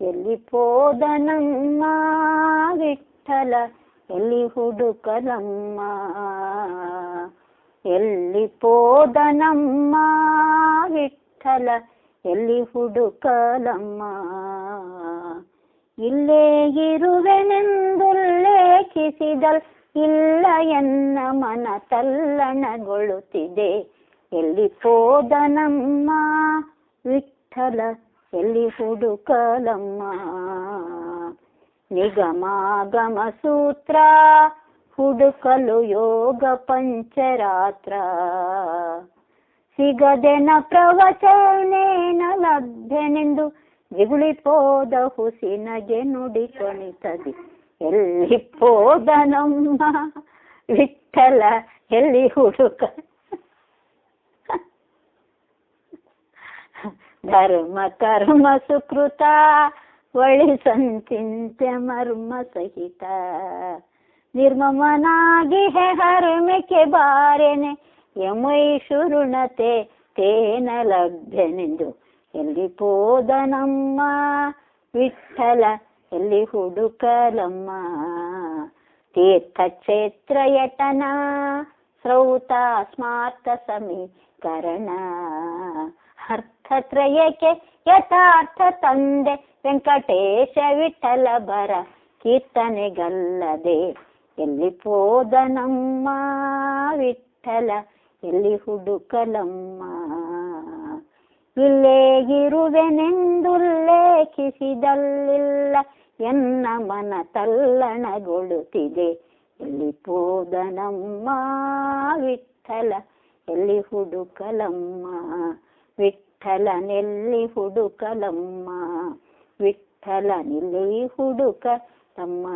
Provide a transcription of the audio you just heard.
ಎಲ್ಲಿ ಪೋದನಮ್ಮ ವಿಠಲ ಎಲ್ಲಿ ಹುಡುಕಲಮ್ಮ? ಎಲ್ಲಿ ಪೋದನಮ್ಮ ವಿಠಲ ಎಲ್ಲಿ ಹುಡುಕಲಮ್ಮ? ಇಲ್ಲೇ ಇರುವೆನೆಂದುಲ್ಲೇಖಿಸಿದಲ್ ಇಲ್ಲ ಎನ್ನ ಮನ ತಲ್ಲಣಗೊಳ್ಳುತ್ತಿದೆ ಎಲ್ಲಿ ಪೋದನಮ್ಮ ವಿಠಲ. ಎಲ್ಲಿ ಹುಡುಕಲಮ್ಮ ನಿಗಮಾಗಮ ಸೂತ್ರ ಹುಡುಕಲು ಯೋಗ ಪಂಚರಾತ್ರ ಸಿಗದೆನ ಪ್ರವಚನೇನ ಲಭ್ಯನೆಂದು ಜಿಗುಳಿಪೋದ ಹುಸಿನಗೆ ನುಡಿ ಕೊಣಿತದಿ ಎಲ್ಲಿ ಪೋದನಮ್ಮ ವಿಠಲ ಎಲ್ಲಿ ಹುಡುಕ ಧರ್ಮ ಕರ್ಮ ಸುಕೃತ ಒಳಿಸಂಚಿಂತ್ಯ ಮರ್ಮ ಸಹಿತ. ನಿರ್ಮಮನಾಗಿ ಹರಮೆಕೆ ಬಾರೆನೆ ಯಮೈಶುರುಣತೆ ತೇನ ಲಭ್ಯನೆಂದು. ಎಲ್ಲಿ ಪೋದನಮ್ಮ ವಿಠಲ, ಎಲ್ಲಿ ಹುಡುಕಲಮ್ಮ. ತೀರ್ಥ ಕ್ಷೇತ್ರ ಯಟನ ಸ್ರೌತ ಸ್ಮಾರ್ಥ ಸಮೀಕರಣ. ಅರ್ಥತ್ರಯಕ್ಕೆ ಯಥಾರ್ಥ ತಂದೆ ವೆಂಕಟೇಶ ವಿಠಲ ಬರ ಕೀರ್ತನೆಗಲ್ಲದೆ. ಎಲ್ಲಿ ಪೋದನಮ್ಮ ವಿಠಲ, ಎಲ್ಲಿ ಹುಡುಕಲಮ್ಮ ಇಲ್ಲೇ ಇರುವೆನೆಂದುಲ್ಲೇಖಿಸಿದಲ್ಲಿಲ್ಲ, ಎನ್ನ ಮನ ತಲ್ಲಣಗೊಳ್ಳುತ್ತಿದೆ ಎಲ್ಲಿ ಪೋದನಮ್ಮ ವಿಠಲ, ಎಲ್ಲಿ ಹುಡುಕಲಮ್ಮ ವಿಠಲನೆಲ್ಲಿ ಹುಡುಕಲಮ್ಮ ವಿಠಲನೆಲ್ಲಿ ಹುಡುಕಲಮ್ಮ